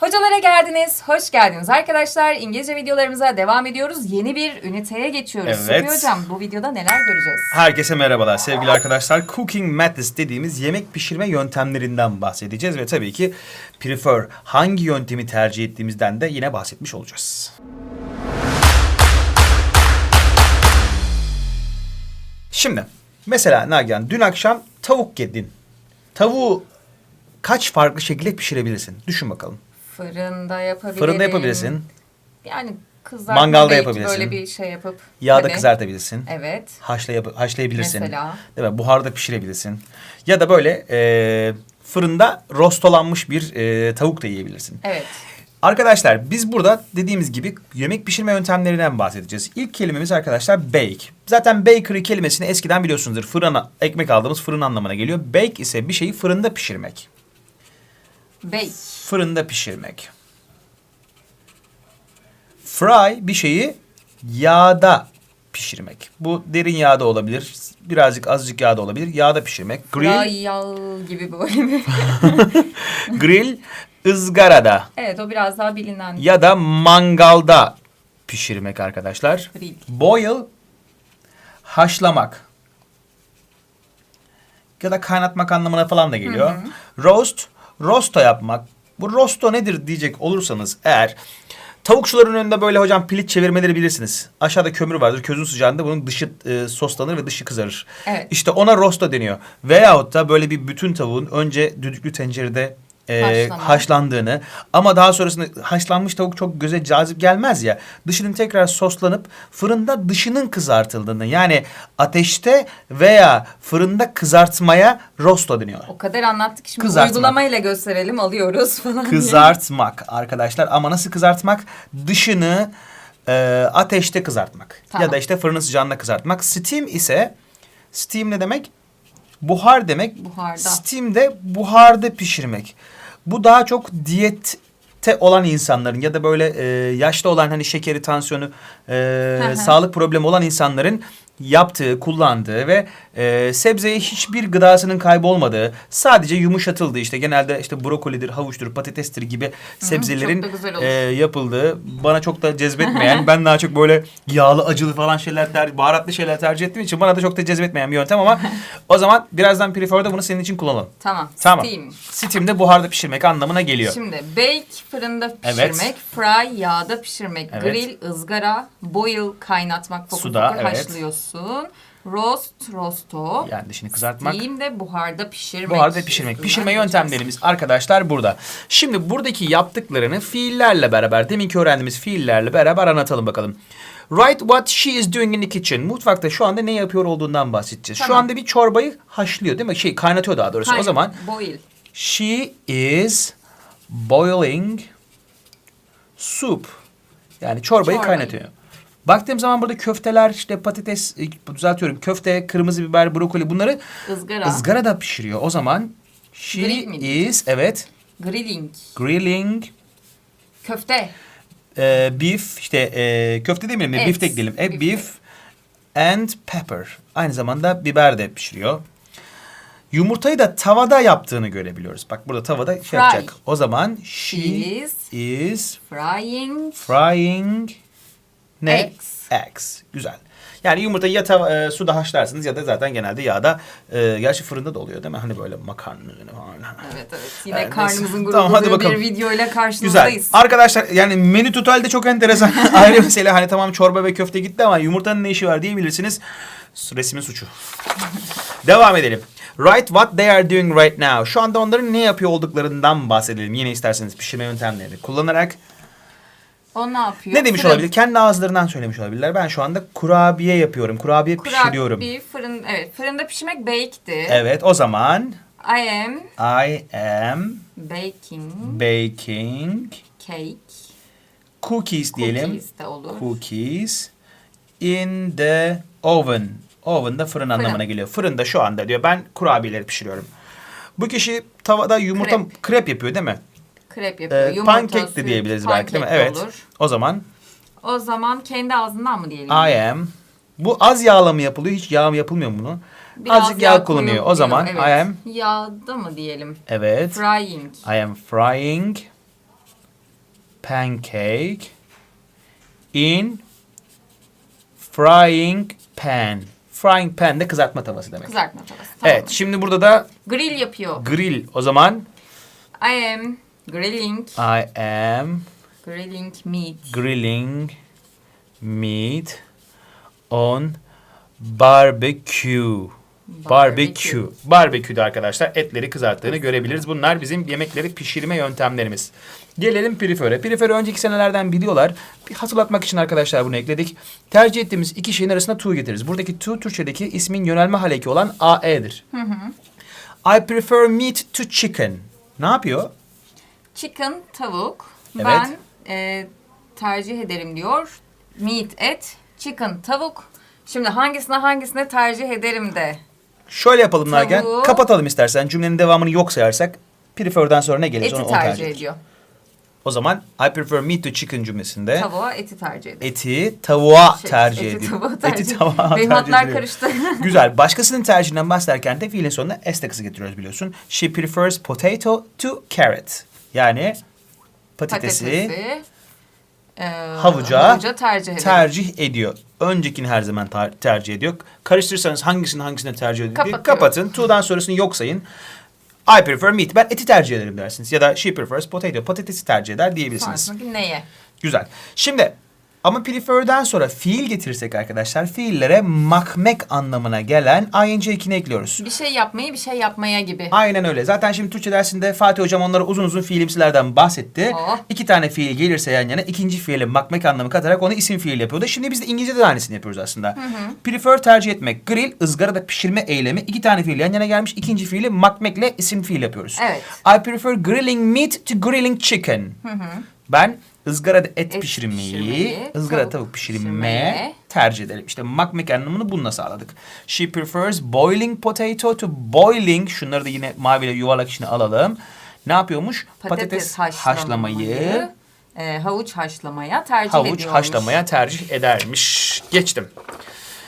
Hocalara geldiniz, hoş geldiniz arkadaşlar. İngilizce videolarımıza devam ediyoruz. Yeni bir üniteye geçiyoruz. Evet. Supi Hocam bu videoda neler göreceğiz? Herkese merhabalar sevgili arkadaşlar. Cooking methods dediğimiz yemek pişirme yöntemlerinden bahsedeceğiz ve tabii ki prefer hangi yöntemi tercih ettiğimizden de yine bahsetmiş olacağız. Şimdi mesela Nagihan dün akşam tavuk yedin. Tavuğu kaç farklı şekilde pişirebilirsin? Düşün bakalım. Fırında yapabilirim. Fırında yapabilirsin. Yani kızartma Mangalda belki yapabilirsin. Böyle bir şey yapıp. Yağda Tabii. kızartabilirsin. Evet. Haşlayab- haşlayabilirsin. Mesela? Değil mi? Buharda pişirebilirsin. Ya da böyle e, fırında rostolanmış bir e, tavuk da yiyebilirsin. Evet. Arkadaşlar biz burada dediğimiz gibi yemek pişirme yöntemlerinden bahsedeceğiz. İlk kelimemiz arkadaşlar bake. Zaten bakery kelimesini eskiden biliyorsunuzdur. Fırına ekmek aldığımız fırın anlamına geliyor. Bake ise bir şeyi fırında pişirmek. Bake. Fırında pişirmek. Fry bir şeyi yağda pişirmek. Bu derin yağda olabilir. Birazcık azıcık yağda olabilir. Yağda pişirmek. Grill, yağı gibi böyle bir. grill ızgarada evet o biraz daha bilinen. ya da mangalda pişirmek arkadaşlar. Grill. Boil haşlamak. Ya da kaynatmak anlamına falan da geliyor. Roast, rosto yapmak. Bu rosto nedir diyecek olursanız eğer tavukçuların önünde böyle hocam pilit çevirmeleri bilirsiniz. Aşağıda kömür vardır. Közün sıcağında bunun dışı e, soslanır ve dışı kızarır. Evet. İşte ona rosto deniyor. Veyahut da böyle bir bütün tavuğun önce düdüklü tencerede e, haşlandığını ama daha sonrasında haşlanmış tavuk çok göze cazip gelmez ya. Dışının tekrar soslanıp fırında dışının kızartıldığını yani ateşte veya fırında kızartmaya rosto deniyor. O kadar anlattık şimdi Kızartmak. uygulamayla gösterelim alıyoruz falan diye. Kızartmak arkadaşlar ama nasıl kızartmak? Dışını e, ateşte kızartmak Tamam. ya da işte fırının sıcağında kızartmak. Steam ise steam ne demek? Buhar demek. Buharda. Steam de buharda pişirmek. Bu daha çok diyette olan insanların ya da böyle e, yaşlı olan hani şekeri, tansiyonu, e, sağlık problemi olan insanların yaptığı, kullandığı ve e, sebzeye hiçbir gıdasının kaybolmadığı, sadece yumuşatıldığı işte genelde işte brokolidir, havuçtur, patatestir gibi sebzelerin e, yapıldığı bana çok da cezbetmeyen, ben daha çok böyle yağlı, acılı falan şeyler ter, baharatlı şeyler tercih ettiğim için bana da çok da cezbetmeyen bir yöntem ama o zaman birazdan prefer'da bunu senin için kullanalım. Tamam. Tamam. Steam. Steam'de buharda pişirmek anlamına geliyor. Şimdi bake fırında Evet. pişirmek, fry yağda pişirmek, Evet. grill ızgara, boil kaynatmak, fokur Suda, fokur evet. haşlıyorsun. Roast, rosto. Yani dişini kızartmak. Steam de buharda pişirmek. Buharda pişirmek. Pişirme yöntemlerimiz arkadaşlar burada. Şimdi buradaki yaptıklarını fiillerle beraber, deminki öğrendiğimiz fiillerle beraber anlatalım bakalım. Write what she is doing in the kitchen. Mutfakta şu anda ne yapıyor olduğundan bahsedeceğiz. Şu Tamam. anda bir çorbayı haşlıyor değil mi? Şey kaynatıyor daha doğrusu. Aynen. O zaman Boil. She is boiling soup. Yani çorbayı Çorbayı. kaynatıyor. Baktığım zaman burada köfteler, işte patates, e, düzeltiyorum. Köfte, kırmızı biber, brokoli bunları ızgara. ızgarada pişiriyor. O zaman she Grill mi is, evet, Grilling. grilling Köfte. e, beef, işte e, köfte demeyelim de Et. beef de ekleyelim. E, Beef. beef and pepper. Aynı zamanda biber de pişiriyor. Yumurtayı da tavada yaptığını görebiliyoruz. Bak burada tavada şey Fry. yapacak. O zaman she Is. is Frying. frying ne? Eggs. Eggs. Güzel. Yani yumurtayı ya tav- e, suda haşlarsınız ya da zaten genelde yağda e, gerçi fırında da oluyor değil mi? Hani böyle makarna falan. Evet evet. Yine Evet, karnımızın Tamam, hadi bir bakalım. videoyla Güzel. karşınızdayız. Arkadaşlar yani menü totalde çok enteresan. Ayrı mesele hani tamam çorba ve köfte gitti ama yumurtanın ne işi var diyebilirsiniz. Resmin suçu. Devam edelim. Write what they are doing right now. Şu anda onların ne yapıyor olduklarından bahsedelim. Yine isterseniz pişirme yöntemlerini kullanarak. O ne yapıyor? Ne demiş Fırın. olabilir? Kendi ağızlarından söylemiş olabilirler. Ben şu anda kurabiye yapıyorum. Kurabiye pişiriyorum. Kurabiye, fırın, evet. Fırında pişirmek baked'i. Evet o zaman I am I am baking baking cake. cookies diyelim. Cookies de olur. Cookies in the oven. Oven da fırın anlamına geliyor. Fırında şu anda diyor ben kurabiyeleri pişiriyorum. Bu kişi tavada yumurta Krep. krep, yapıyor değil mi? Krep yapıyor. Ee, Yumurta, pankek de diyebiliriz belki değil mi? Evet. Olur. O zaman O zaman kendi ağzından mı diyelim? I am. Bu az yağla mı yapılıyor? Hiç yağ mı yapılmıyor mu bunu? Biraz Azıcık yağ kullanıyor. O zaman evet. I am. Yağda mı diyelim? Evet. Frying. I am frying pancake in frying pan. Frying pan de kızartma tavası demek. Kızartma tavası. Tamam. Evet, şimdi burada da Grill yapıyor. grill. O zaman I am grilling, I am grilling meat. grilling meat on barbecue. Barbecue. Barbecü'de arkadaşlar etleri kızarttığını görebiliriz. Bunlar bizim yemekleri pişirme yöntemlerimiz. Gelelim perifere. Perifere önceki senelerden biliyorlar. Bir hatırlatmak için arkadaşlar bunu ekledik. Tercih ettiğimiz iki şeyin arasında to getiririz. Buradaki to Türkçedeki ismin yönelme haleki olan AE'dir. I prefer meat to chicken. Ne yapıyor? Chicken, tavuk. Evet. Ben e, tercih ederim diyor. Meat, et. Chicken, tavuk. Şimdi hangisine hangisine tercih ederim de. Şöyle yapalım Nagihan. Tavuğu- Kapatalım istersen. Cümlenin devamını yok sayarsak prefer'den sonra ne gelir? Eti tercih ediyor. O zaman I prefer meat to chicken cümlesinde Tavuğa eti tercih ediyor. eti tavuğa Şey, tercih eti ediyor. tavuğa tercih Eti tavuğa Benim tercih hatlar ediliyor. karıştı. Güzel. Başkasının tercihinden bahsederken de fiilin sonuna s takısı getiriyoruz biliyorsun. She prefers potato to carrot. Yani patatesi, Patatesi. e, havuca, tercih ederim. tercih ediyor. Öncekini her zaman tercih ediyor. Karıştırırsanız hangisini hangisine tercih ediyor kapatın. To'dan sonrasını yok sayın. I prefer meat. Ben eti tercih ederim dersiniz. Ya da she prefers potato. Patatesi tercih eder diyebilirsiniz. Sonrasındaki neye? Güzel. Şimdi ama prefer'den sonra fiil getirirsek arkadaşlar fiillere makmek anlamına gelen ing ekini ekliyoruz. Bir şey yapmayı bir şey yapmaya gibi. Aynen öyle. Zaten şimdi Türkçe dersinde Fatih Hocam onlara uzun uzun fiilimsilerden bahsetti. Oh. İki tane fiil gelirse yan yana ikinci fiile makmek anlamı katarak onu isim fiil yapıyordu. Şimdi biz de İngilizce'de de aynısını yapıyoruz aslında. Prefer tercih etmek. Grill ızgarada pişirme eylemi. iki tane fiil yan yana gelmiş. İkinci fiili makmekle isim fiil yapıyoruz. Evet. I prefer grilling meat to grilling chicken. Ben ızgarada et, Et pişirmeyi, pişirmeyi, ızgarada tavuk tavuk pişirmeye. tercih ederim. İşte makmek anlamını bununla sağladık. She prefers boiling potato to boiling. Şunları da yine maviyle yuvarlak içine alalım. Ne yapıyormuş? Patates, haşlamayı, e, havuç haşlamaya tercih havuç ediyormuş. haşlamaya tercih edermiş. Geçtim.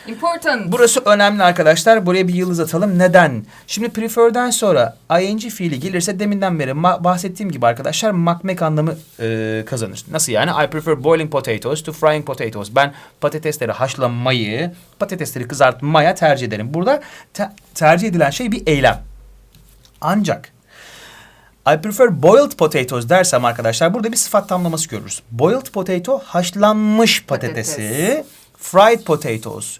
Important. Burası önemli arkadaşlar. Buraya bir yıldız atalım. Neden? Şimdi prefer'den sonra ing fiili gelirse deminden beri bahsettiğim gibi arkadaşlar makmek anlamı e, kazanır. Nasıl yani? I prefer boiling potatoes to frying potatoes. Ben patatesleri haşlamayı, patatesleri kızartmaya tercih ederim. Burada te- tercih edilen şey bir eylem. Ancak I prefer boiled potatoes dersem arkadaşlar burada bir sıfat tamlaması görürüz. Boiled potato haşlanmış patatesi, fried potatoes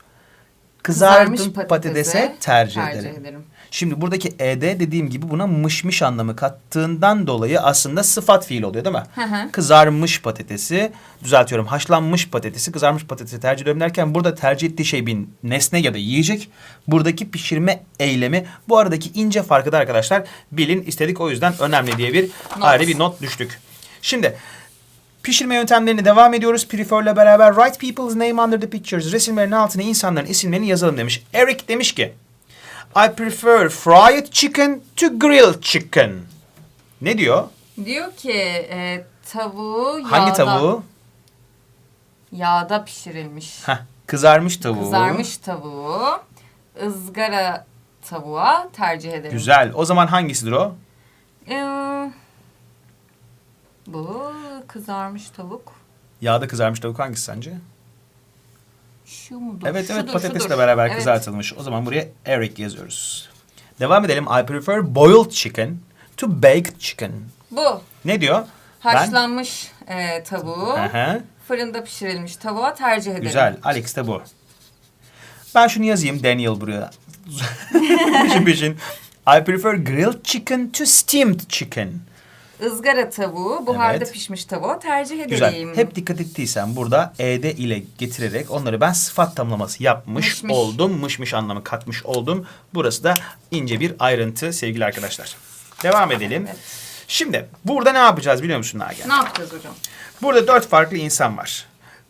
kızartın Kızarmış patatese tercih, tercih ederim. ederim. Şimdi buradaki ed dediğim gibi buna mışmış anlamı kattığından dolayı aslında sıfat fiil oluyor değil mi? Hı hı. Kızarmış patatesi, düzeltiyorum haşlanmış patatesi, kızarmış patatesi tercih ediyorum derken burada tercih ettiği şey bir nesne ya da yiyecek. Buradaki pişirme eylemi bu aradaki ince farkı da arkadaşlar bilin istedik o yüzden önemli diye bir ayrı bir not düştük. Şimdi Pişirme yöntemlerini devam ediyoruz. Prefer'le beraber write people's name under the pictures. Resimlerin altına insanların isimlerini yazalım demiş. Eric demiş ki I prefer fried chicken to grilled chicken. Ne diyor? Diyor ki e, tavuğu yağda, Hangi tavuğu? yağda pişirilmiş. Heh, kızarmış tavuğu. Kızarmış tavuğu ızgara tavuğa tercih ederim. Güzel. O zaman hangisidir o? Ee, bu kızarmış tavuk. Yağda kızarmış tavuk hangisi sence? Şu mudur? Evet evet Şudur, patatesle şudur. beraber Evet. kızartılmış. O zaman buraya Eric yazıyoruz. Devam edelim. I prefer boiled chicken to baked chicken. Bu Ne diyor? haşlanmış e, tavuğu Ben... Hı. fırında pişirilmiş tavuğa tercih ederim. Güzel. Alex de bu. Ben şunu yazayım Daniel buraya. peşin peşin. I prefer grilled chicken to steamed chicken. Izgara tavuğu buharda Evet. pişmiş tavuğa tercih. Güzel. Hep dikkat ettiysen burada ed ile getirerek onları ben sıfat tamlaması yapmış Mışmış. oldum. Mışmış anlamı katmış oldum. Burası da ince bir ayrıntı sevgili arkadaşlar. Devam edelim. Şimdi burada ne yapacağız biliyor musun Nagihan? Ne yapacağız hocam? Burada dört farklı insan var.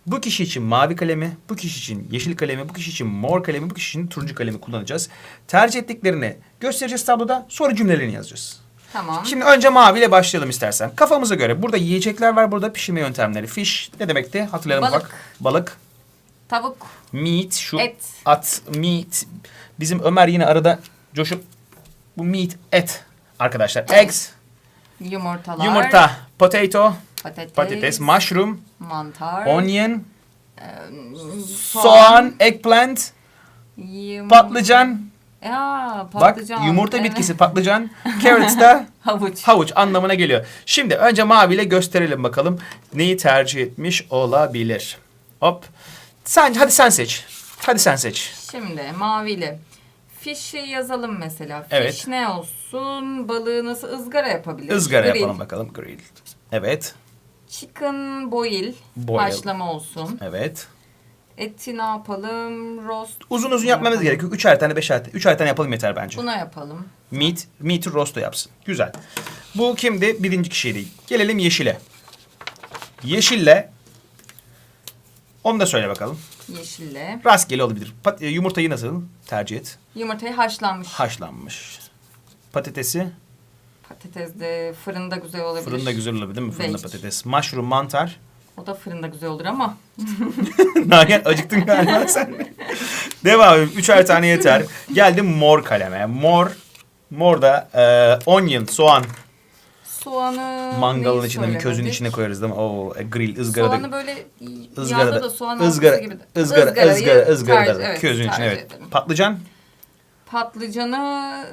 Bu kişi için mavi kalemi, bu kişi için yeşil kalemi, bu kişi için mor kalemi, bu kişi için turuncu kalemi kullanacağız. Tercih ettiklerini göstereceğiz tabloda, sonra cümlelerini yazacağız. Tamam. Şimdi önce maviyle başlayalım istersen. Kafamıza göre burada yiyecekler var, burada pişirme yöntemleri. Fish ne demekti? Hatırlayalım Balık. bak. Balık. Tavuk, Meat, şu Et. at, meat. Bizim Ömer yine arada coşup bu meat, et arkadaşlar. Eggs, yumurtalar, yumurta, potato, Patates. Patates, mushroom, Mantar. onion, soğan. soğan, eggplant, yum- patlıcan. Ya, Bak patlıcan. yumurta evet. bitkisi patlıcan. Carrots da Havuç. havuç anlamına geliyor. Şimdi önce maviyle gösterelim bakalım neyi tercih etmiş olabilir. Hop. Sen hadi sen seç. Hadi sen seç. Şimdi maviyle. Fish'i yazalım mesela. Fish Evet. ne olsun? Balığı nasıl ızgara yapabiliriz? Izgara Grill. yapalım bakalım. Grill. Evet. Chicken boil. Boil. Haşlama olsun. Evet. Eti ne yapalım? Roast. Uzun uzun yapmamız yapalım? gerekiyor. Üçer tane, beşer tane. Üçer tane yapalım yeter bence. Buna yapalım. Meat, meat'i rosto yapsın. Güzel. Bu kimdi? Birinci kişiydi. Gelelim yeşile. Yeşille onu da söyle bakalım. Yeşille. Rastgele olabilir. Pat- e, yumurtayı nasıl tercih et? Yumurtayı haşlanmış. Haşlanmış. Patatesi Patates de fırında güzel olabilir. fırında güzel olabilir değil mi? Fırında Belki. patates. Mushroom mantar. O da fırında güzel olur ama. Nagihan acıktın galiba sen. Devam edelim. Üçer tane yeter. Geldim mor kaleme. Mor. Mor da e, onion, soğan. Soğanı Mangalın neyi içine, bir közün söylemedik? içine koyarız değil mi? Oo, e, grill, ızgarada. Soğanı böyle ızgarada, yağda da soğan ızgara, gibi. de. ızgara, Izgarayı ızgara, ızgara, tercih- da. evet, közün içine tercih evet. ederim. Patlıcan Patlıcanı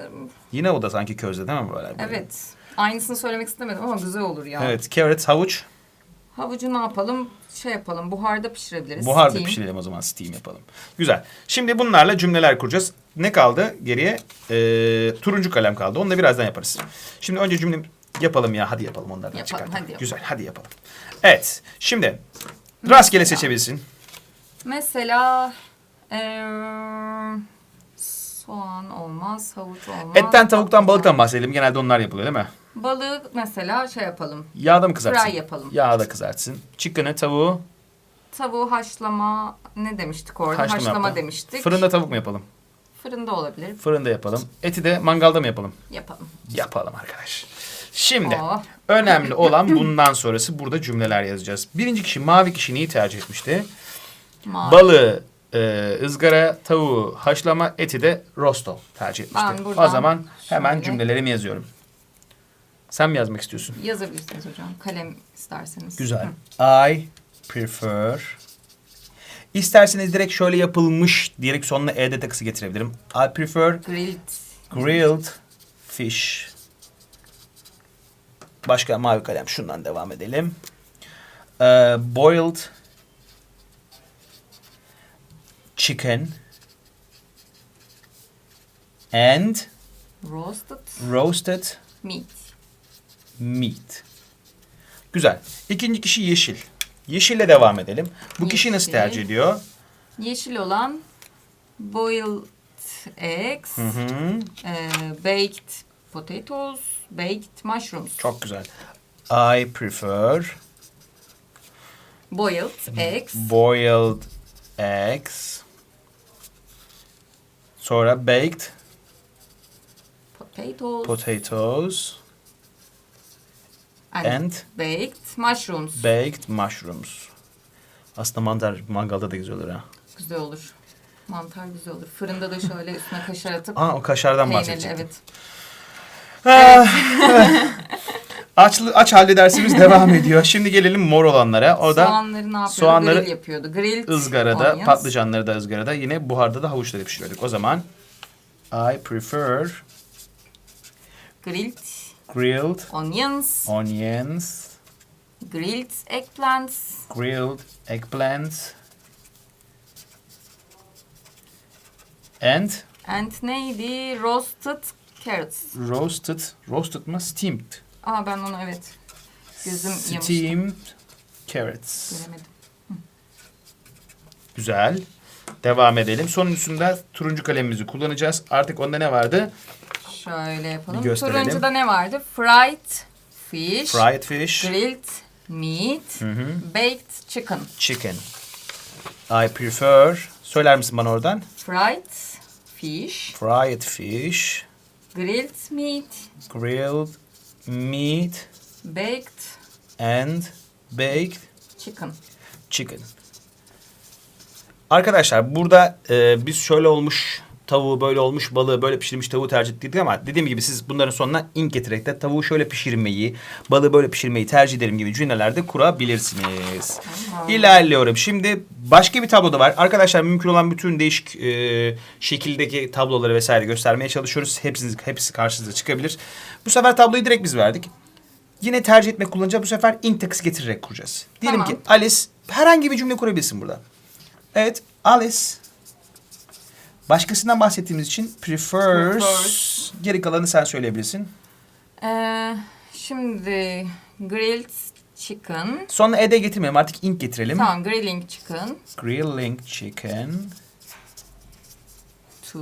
yine o da sanki közde değil mi böyle? evet. Aynısını söylemek istemedim ama güzel olur ya. Evet, carrot, havuç. Havucu ne yapalım? Şey yapalım. Buharda pişirebiliriz. Buharda Steam. pişirelim o zaman steam yapalım. Güzel. Şimdi bunlarla cümleler kuracağız. Ne kaldı geriye? Ee, turuncu kalem kaldı. Onu da birazdan yaparız. Şimdi önce cümle yapalım ya. Hadi yapalım onlardan Yapalım, çıkartalım. hadi yapalım. Güzel hadi yapalım. Evet. Şimdi rastgele seçebilirsin. Mesela eee, soğan olmaz, havuç olmaz. Etten, tavuktan, balıktan bahsedelim. Genelde onlar yapılıyor değil mi? Balığı mesela şey yapalım. Yağda mı kızartsın? Fry yapalım. Yağda kızartsın. Chicken'ı, tavuğu Tavuğu haşlama ne demiştik orada? haşlama, Haşlama, yapalım. demiştik. Fırında tavuk mu yapalım? Fırında olabilir. Fırında yapalım. Eti de mangalda mı yapalım? Yapalım. Yapalım arkadaş. Şimdi Oh. önemli olan bundan sonrası burada cümleler yazacağız. Birinci kişi mavi kişi neyi tercih etmişti? Mavi. Balığı, e, ızgara, tavuğu, haşlama, eti de rosto tercih etmişti. Ben buradan o zaman hemen şöyle- cümlelerimi yazıyorum. Sen mi yazmak istiyorsun? Yazabilirsiniz hocam. Kalem isterseniz. Güzel. I prefer. İsterseniz direkt şöyle yapılmış diyerek sonuna e'de takısı getirebilirim. I prefer Grilled. grilled fish. Başka mavi kalem. Şundan devam edelim. Ee, boiled chicken and Roasted roasted meat. Meat. Güzel. İkinci kişi yeşil. Yeşille devam edelim. Bu kişi nasıl Yeşil. tercih ediyor? Yeşil olan boiled eggs, Hı hı. eee, baked potatoes, baked mushrooms. Çok güzel. I prefer Boiled eggs, boiled eggs. Sonra baked potatoes, potatoes and, and baked mushrooms. baked mushrooms. Aslında mantar mangalda da güzel olur ha. güzel olur. Mantar güzel olur. Fırında da şöyle üstüne kaşar atıp Aa o kaşardan bahsedecektim. evet. Ah. aç, aç halde dersimiz devam ediyor. Şimdi gelelim mor olanlara. O da Soğanları ne yapıyordu? soğanları Grill yapıyordu. Grilled ızgarada, onions. patlıcanları da ızgarada, yine buharda da havuçları pişiriyorduk. O zaman I prefer Grilled grilled onions, onions, grilled eggplants, grilled eggplants and and neydi? Roasted carrots. roasted, roasted mı? Steamed. Aa ben onu evet. Gözüm yamıştı. Steamed carrots. Göremedim. Güzel. Devam edelim. Sonuncusunda turuncu kalemimizi kullanacağız. Artık onda ne vardı? Şöyle yapalım. Bir gösterelim. Turuncuda ne vardı? Fried fish, Fried fish, grilled meat, baked chicken. chicken. I prefer. Söyler misin bana oradan? Fried fish, Fried fish, grilled meat, grilled meat baked and baked chicken. chicken. Arkadaşlar burada e, biz şöyle olmuş tavuğu böyle olmuş, balığı böyle pişirmiş tavuğu tercih ettik ama dediğim gibi siz bunların sonuna ink getirerek de tavuğu şöyle pişirmeyi, balığı böyle pişirmeyi tercih ederim gibi cümleler de kurabilirsiniz. İlerliyorum. Şimdi başka bir tablo da var. Arkadaşlar mümkün olan bütün değişik e, şekildeki tabloları vesaire göstermeye çalışıyoruz. Hepsi, hepsi karşınıza çıkabilir. Bu sefer tabloyu direkt biz verdik. Yine tercih etmek kullanacağız. Bu sefer ink takısı getirerek kuracağız. Diyelim Tamam. ki Alice herhangi bir cümle kurabilirsin burada. Evet Alice başkasından bahsettiğimiz için prefers, Prefers. geri kalanı sen söyleyebilirsin. Ee, şimdi grilled chicken. Sonra ede getirmeyelim artık ink getirelim. Tamam grilling chicken. Grilling chicken To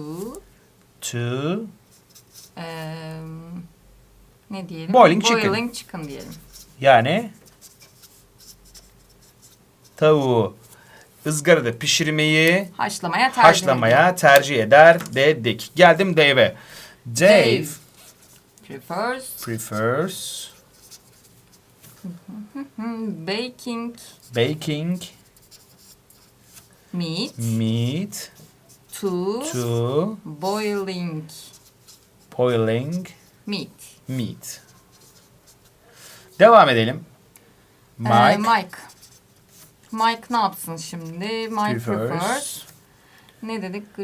to eee, ne diyelim? Boiling chicken. Boiling chicken diyelim. yani tavuğu ızgarada pişirmeyi Haşlamaya tercih haşlamaya tercih eder dedik. Geldim Dave'e. Dave, Dave. prefers prefers baking baking meat meat to, to boiling boiling meat. meat. Devam edelim. Ee, Mike, Mike. Ne yapsın şimdi? Mike prefers. Ne dedik?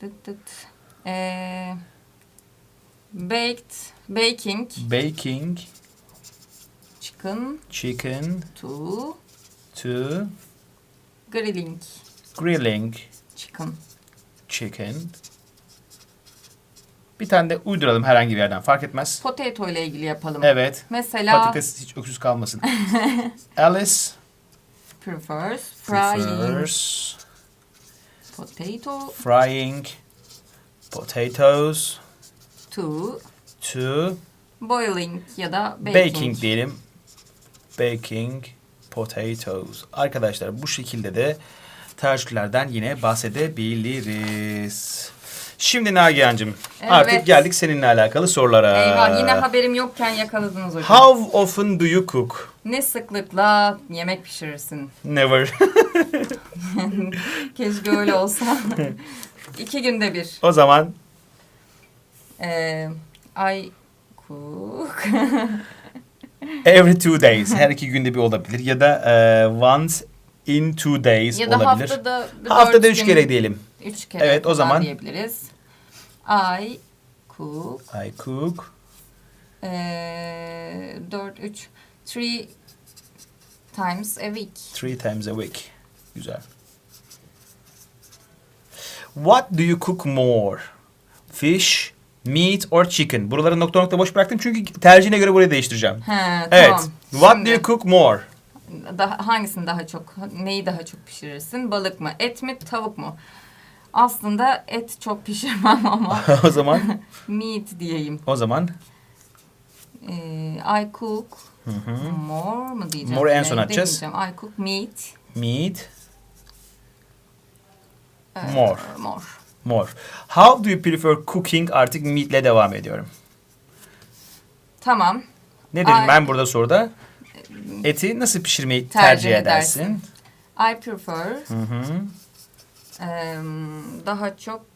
Dıt dıt. Ee, baked, baking baking chicken chicken to to grilling grilling chicken. chicken. Bir tane de uyduralım herhangi bir yerden fark etmez. Potato ile ilgili yapalım. Evet. Mesela Patates hiç öksüz kalmasın. Alice prefers frying prefers potato frying potatoes to to boiling ya da baking. baking diyelim. Baking potatoes. Arkadaşlar bu şekilde de tercihlerden yine bahsedebiliriz. Şimdi Nagihan'cığım Evet. artık geldik seninle alakalı sorulara. Eyvah yine haberim yokken yakaladınız hocam. How often do you cook? Ne sıklıkla yemek pişirirsin? Never. Keşke öyle olsa. İki günde bir. o zaman Ee, I cook. every two days. Her iki günde bir olabilir. Ya da e, once in two days ya da olabilir. haftada Haftada üç gün- kere diyelim. Üç kere Evet, o zaman- diyebiliriz. I cook. I cook Ee, dört, üç. Three times a week. three times a week. Güzel. What do you cook more? Fish, meat or chicken? Buraları nokta nokta boş bıraktım çünkü tercihine göre burayı değiştireceğim. He, Evet. tamam. What Şimdi- do you cook more? Daha, hangisini daha çok, neyi daha çok pişirirsin? Balık mı, et mi, tavuk mu? Aslında et çok pişirmem ama o zaman meat diyeyim. o zaman Ee, I cook more mu diyeceğim? More en son atacağız. I cook meat. meat e, More. More. more. How do you prefer cooking? Artık meatle devam ediyorum. Tamam. Ne dedim Ay- ben burada soruda? Eti nasıl pişirmeyi tercih, Tercih edersin? edersin. I prefer Hı hı. Daha çok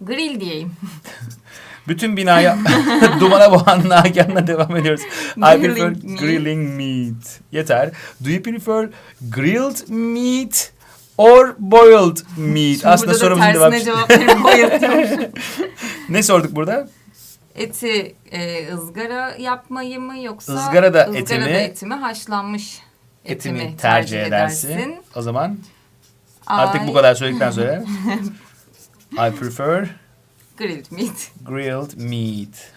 grill diyeyim. Bütün binaya dumana boğan Nagihan'la devam ediyoruz. I prefer Grilling meat. grilling meat. Yeter. Do you prefer grilled meat or boiled meat? Şimdi Aslında da sorumuzun cevabı. cevap ne sorduk burada? Eti e, ızgara yapmayı mı yoksa Izgarada etimi- ızgarada etimi haşlanmış etimi, Etimi tercih edersin. O zaman artık bu kadar söyledikten sonra I prefer Grilled meat. grilled meat.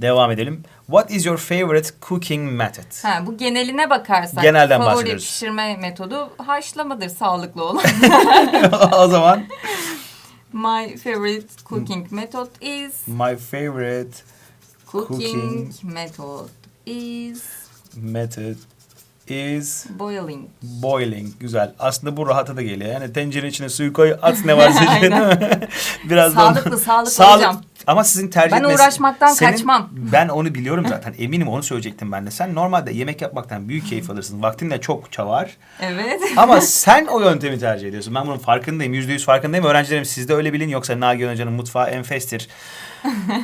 Devam edelim. What is your favorite cooking method? Ha, bu geneline bakarsak Genelden favori bahsediyoruz. pişirme metodu haşlamadır sağlıklı olan. o zaman My favorite cooking method is my favorite cooking, Cooking. method is method is Boiling. boiling. Güzel. Aslında bu rahata da geliyor. Yani tencerenin içine suyu koy, at ne varsa içine? Biraz da Sağlıklı, sağlıklı hocam. Ama sizin tercih Ben uğraşmaktan Senin- kaçmam. Ben onu biliyorum zaten. Eminim onu söyleyecektim ben de. Sen normalde yemek yapmaktan büyük keyif alırsın. Vaktin de çok çalar. Evet. Ama sen o yöntemi tercih ediyorsun. Ben bunun farkındayım. Yüzde yüz farkındayım. Öğrencilerim siz de öyle bilin. Yoksa Nagihan Hoca'nın mutfağı enfestir.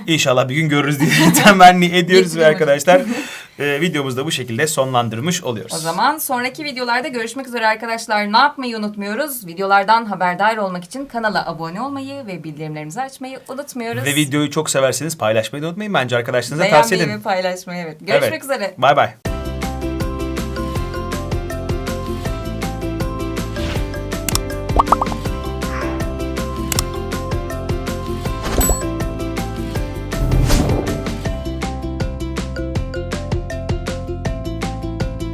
İnşallah bir gün görürüz diye temenni ediyoruz ve arkadaşlar e, videomuzu da bu şekilde sonlandırmış oluyoruz. O zaman sonraki videolarda görüşmek üzere arkadaşlar. Ne yapmayı unutmuyoruz? Videolardan haberdar olmak için kanala abone olmayı ve bildirimlerimizi açmayı unutmuyoruz. Ve videoyu çok severseniz paylaşmayı da unutmayın. Bence arkadaşlarınıza tavsiye Beğenmeyi edin. ve paylaşmayı evet. Görüşmek Evet. üzere. Bay bay.